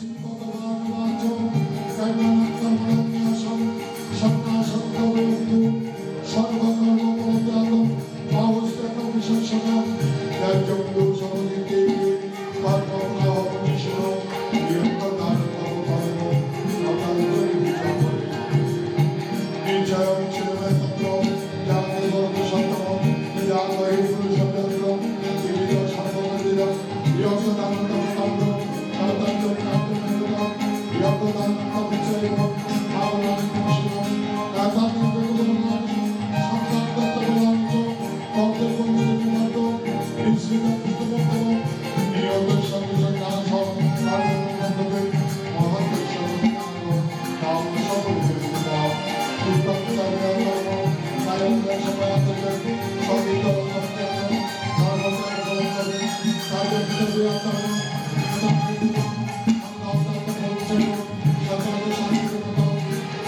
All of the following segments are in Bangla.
Thank you. Yoko Tanko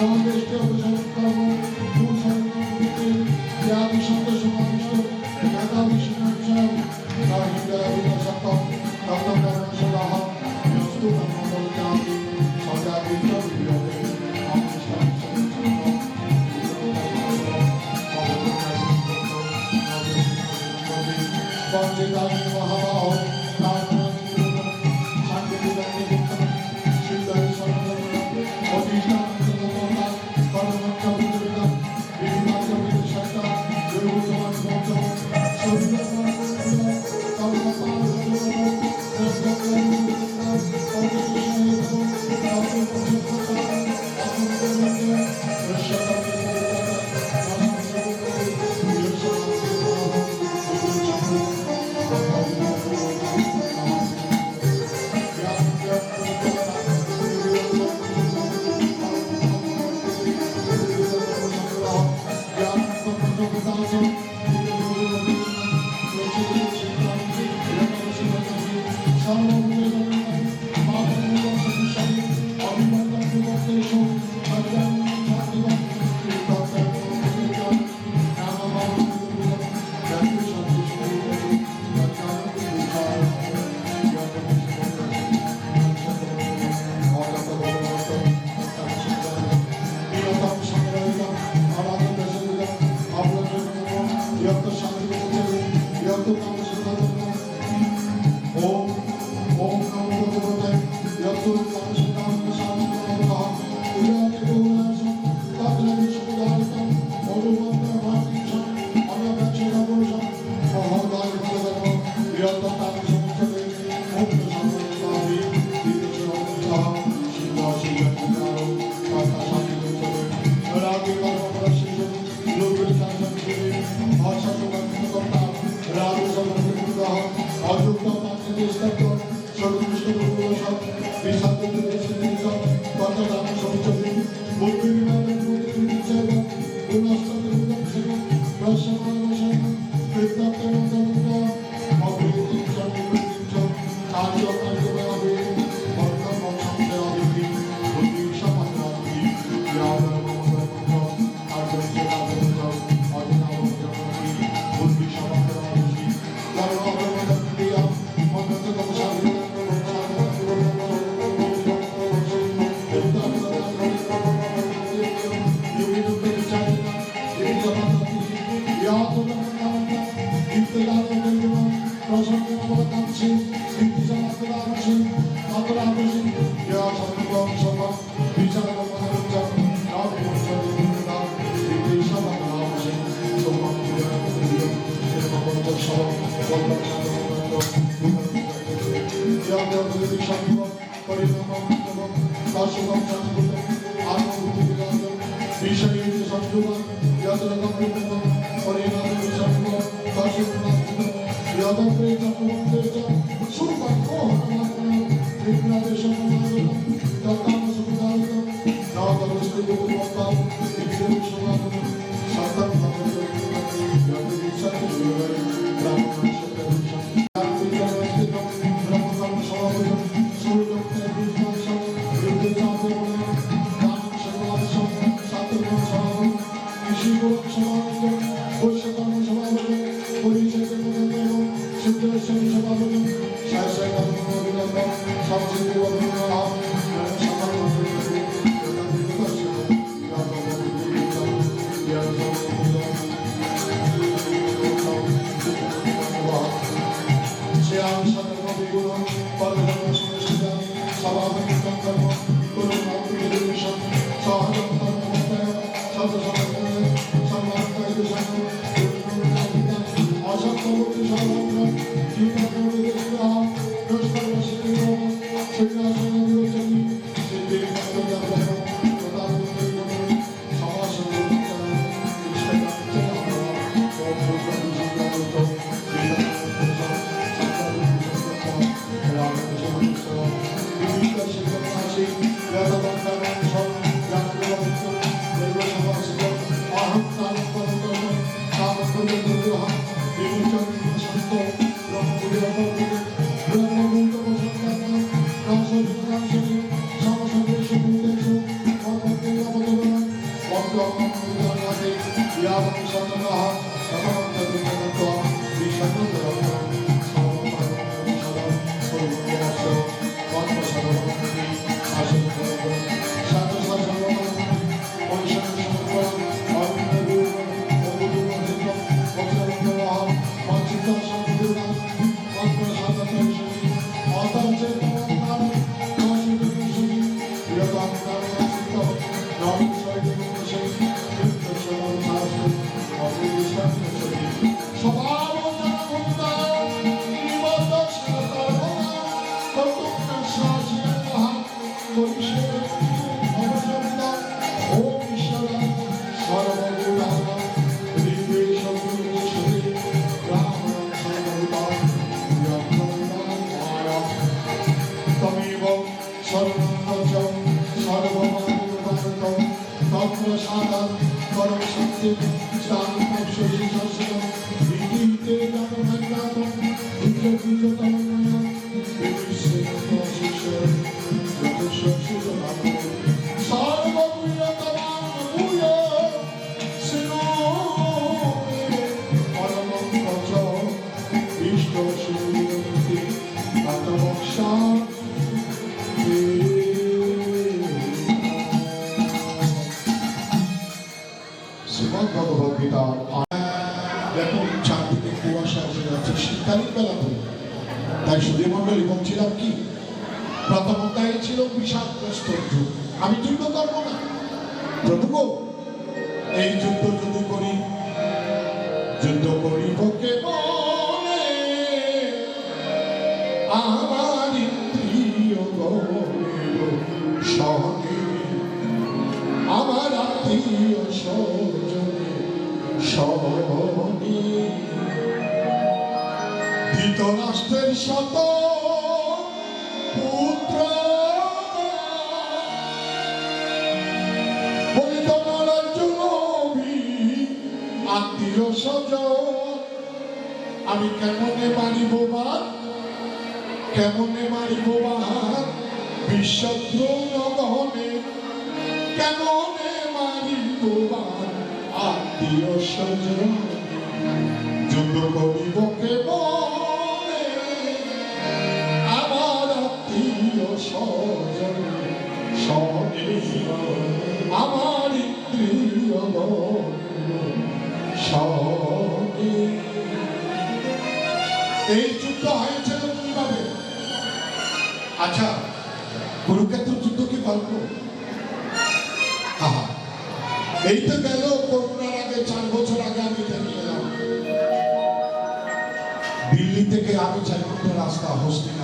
Onde estamos? Música Yo no There's a ধৃতরাষ্ট্রের শত পুত্র আত্মীয় আমি কেমনে মারিব বা কেমনে মারিব বা বিশ্বদ্র নগনে কেমনে মারিব বা আত্মীয় স্বজন যুদ্ধ করিব কেমনে আচ্ছা কুরুক্ষেত্র যুদ্ধ কি গল্প এই তো গেল করোনার আগে, চার বছর আগে আমি দেখে দিল্লি থেকে আমি ঘণ্টা রাস্তা হস্তিনাপুর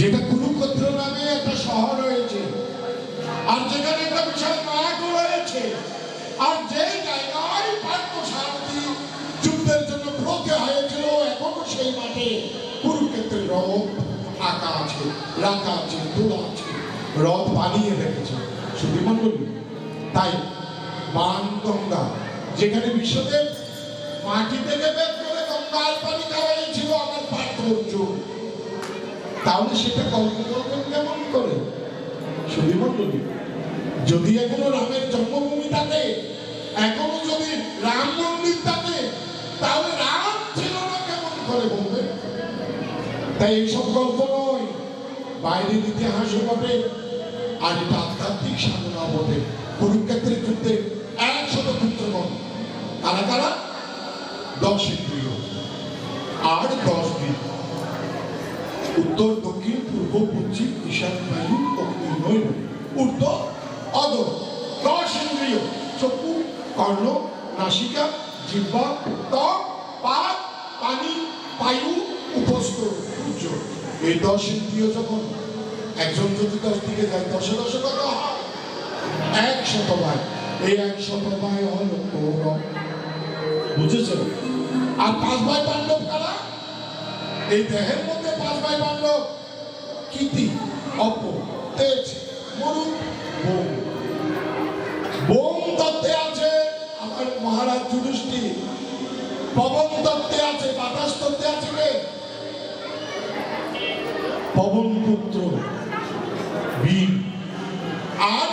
যেটা কুরুক্ষেত্র নামে একটা শহর রয়েছে। আর যেখানে একটা বিশাল মাঠ রয়েছে। আর যে জায়গায় পার্থ সারথী যুদ্ধের জন্য ব্রতে হয়েছিল, এখনও সেই মাঠে কুরুক্ষেত্রের রথ আঁকা আছে, রাখা আছে, তোলা আছে রথ বানিয়ে রেখেছে। শুধু মন্ডলী তাই বান গঙ্গা, যেখানে বিশ্বদেব মাটি থেকে বের করে গঙ্গার পানি খাওয়াইছিল আমার পার্থ অর্জুন। তাহলে সেটা গল্প করবেন কেমন করে? শুধু যদি এখনও রামের জন্মভূমি থাকে, এখনও যদি রাম মন্দির থাকে, তাহলে রাম ছিল না কেমন করে বলবে? তাই এইসব গল্প নয়, বাইরের ইতিহাস বটে, আর এটা আধ্যাত্মিক সাধনা বটে। কুরুক্ষেত্রের যুদ্ধে একশত পুত্রগণ কারা কারা? দশ ইন্দ্রিয় আর দশ দিন উত্তর দক্ষিণ পূর্ব পশ্চিম ঈশান বায়ু অগ্নি নৈর ঊর্ধ্ব অদর দশ ইন্দ্রিয়, চক্ষু, কর্ণ, নাসিকা, জিহ্বা, ত্বক, পাত, পানি, বায়ু উপস্থ সূর্য। এই দশ ইন্দ্রিয় যখন একজন যদি দশ দিকে যায়, দশে দশে কত একশত ভাই এই একশত ভাই হল কৌরব বুঝেছেন আর পাঁচ ভাই পাণ্ডব কারা? এই দেহের মধ্যে পাঁচ ভাই পাণ্ডব কীর্তি মহারাজ যুধিষ্ঠি পবন তত্ত্বে আছে, বাতাস তত্ত্বে আছে পবন পুত্র, বীর। আর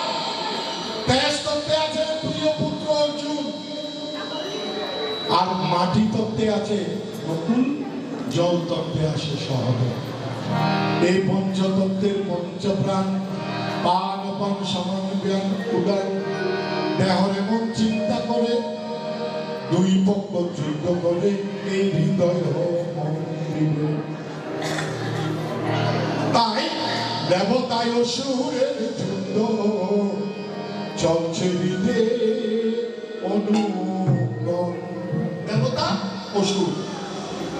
তেজ তত্ত্বে আছে, প্রিয় পুত্র অর্জুন। আর মাটি তত্ত্বে আছে, নতুন জল তত্ত্বে আছে সহদেব এই পঞ্চতত্ত্বের পঞ্চপ্রাণ, পান পান সমান জ্ঞান উদান দেহর এমন চিন্তা করে দুই পক্ষ যুদ্ধ করে এই হৃদয় তাই দেবতায় অসুরের যুদ্ধ চলছে দিতে অনুগণ দেবতা অসুর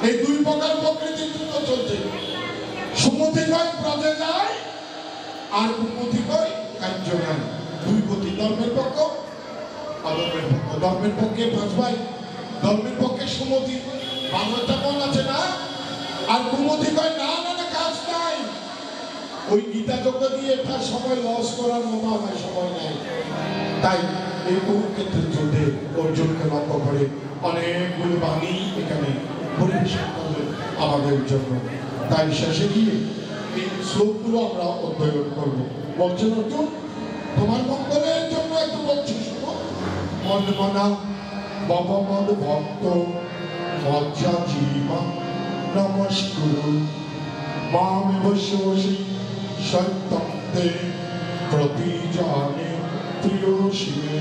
এই দুই প্রকার প্রকৃতির যুদ্ধ চলছে। সুমতি কয় প্রজে যায়, আর উন্নতি কয়, কার্য দুই গতি ধর্মের পক্ষ অধর্মের পক্ষ ধর্মের পক্ষে ভাই ধর্মের পক্ষে সুমতি। বাংলাটা মন আছে না? আর কুমতি কয়, না না কাজ নাই। ওই গীতা যজ্ঞ দিয়ে তার সময় লস করার মতো আমার সময় নাই। তাই এই কুরুক্ষেত্রের যুদ্ধে অর্জুনকে লক্ষ্য করে অনেকগুলো বাণী এখানে পরিবেশন করলেন আমাদের জন্য। তাই শেষে গিয়ে এই শ্লোকগুলো আমরা অধ্যয়ন করব। বলছেন অর্জুন, তোমার মঙ্গলের জন্য একটু বলছি। শোনো মন মনা ভক্ত, মজ্জা জীবা, নমস্কুরু। মামেব শোষি সত্যন্তে প্রতিজানে প্রিয় শিবে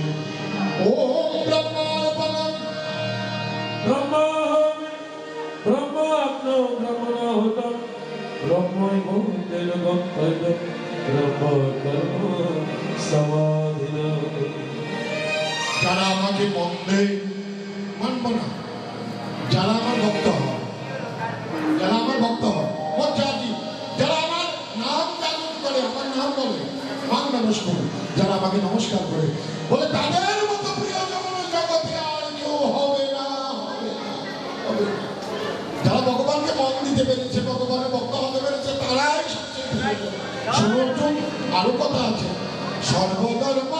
ওম ব্রহ্মার্পণম ব্রহ্মাহমি ব্রহ্মাগ্নো ব্রহ্মণাহুতম ব্রহ্মৈব তেন গন্তব্য ব্রহ্ম কর্ম সমাধিন যারা আমাকে মন্দে মানব না। যারা আমার ভক্ত যারা আমার ভক্ত হয় যারা আমার নাম নাম বলে, মান যারা আমাকে নমস্কার করে, বলে তাদের মতো কেউ হবে না, হবে যারা ভগবানকে মন দিতে পেরেছে, ভগবানের ভক্ত হতে পেরেছে, তারাই সবচেয়ে আরও কথা আছে। সর্বধর্মা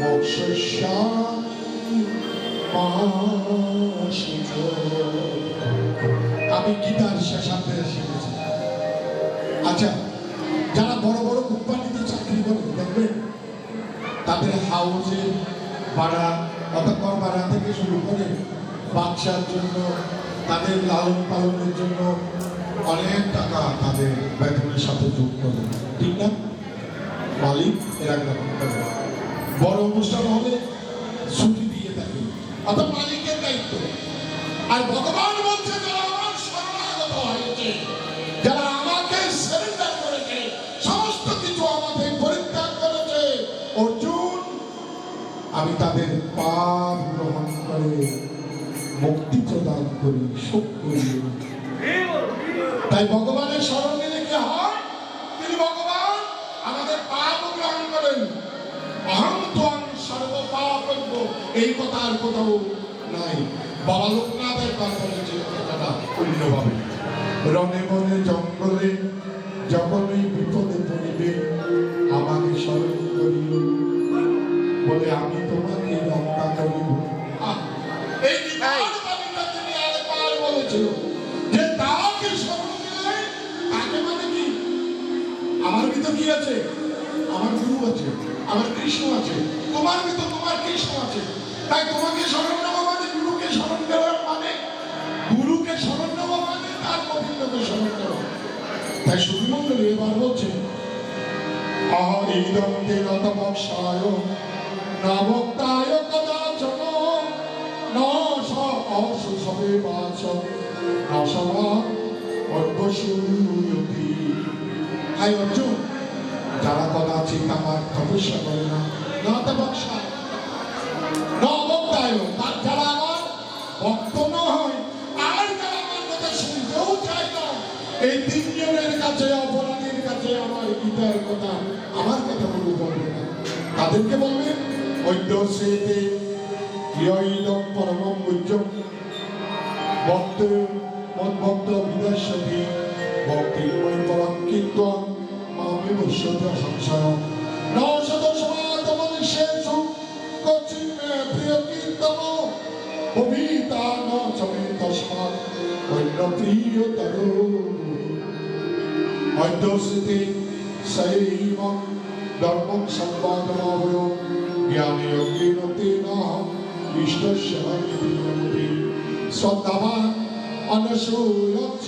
মোক্ষয়িষ্যামি মা শিব। আমি গীতার শেষান্তে এসে গেছি আচ্ছা যারা বড় বড় কোম্পানিতে চাকরি করে, দেখবেন তাদের হাউসে ভাড়া অতঃপর ভাড়া থেকে শুরু করে বাচ্চার জন্য, তাদের লালন পালনের জন্য অনেক টাকা তাদের বেতনের সাথে যোগ করে। ঠিক না? মালিক, এরা গ্রহণ করে? বড় অনুষ্ঠান হলে ছুটি দিয়ে থাকে। অর্থাৎ মালিকের দায়িত্ব। আর ভগবান বলছে আমি তাদের পাপ গ্রহণ করে, মুক্তি প্রদান করি, সুখ করি। তাই ভগবানের স্মরণ নিলে কি হয় তিনি ভগবান আমাদের পাপ গ্রহণ করেন অহং ত্বং সর্ব পাপ এই কথা আর কোথাও নাই। বাবা লোকনাথ একবার বলেছে কথাটা অন্যভাবে রনে বনে জঙ্গলে যখনই বিপদে পড়িবে আমাকে স্মরণ করিও। বলে আমি তোমাকে রক্ষা করিব। যে তাকে স্মরণ তাকে মানে কি? আমার ভিতর কি আছে? আমার গুরু আছে আমার কৃষ্ণ আছে। তোমার ভিতর তোমার কৃষ্ণ আছে। তাই তোমাকে স্মরণ নেওয়া মানে গুরুকে স্মরণ দেওয়ার মানে। গুরুকে স্মরণ নেওয়া মানে তার গোবিন্দকে স্মরণ দেওয়া তাই সুবিমন্ডলী এবার বলছে যারা কদাচিৎ আমার তপস্যা করে না না এই তিনজনের কাছে অপরাধীর কাছে আমার গীতার কথা আমার কথা বলব বলবে না। তাদেরকে বলবে, ঐদ্য সেতে ইয়ইদম পরমম বুজ্জম। ভক্ত মদ্ভক্ত বিদর্শতি ভক্তির্ময় পরম কিন্তু মামে বৈশ্যত সংসার ন শত সমাত মনুষ্যেষু কচিন প্রিয় কীর্তন। অভিতান সমেত তস্মাৎ অন্য প্রিয়তর অধ্যস্থিতে সৈব ধর্মং সম্পাদনাবয় জ্ঞানে যোগেন তেন ইষ্টস্য শ্রদ্ধাবান অনসূয়চ্ছ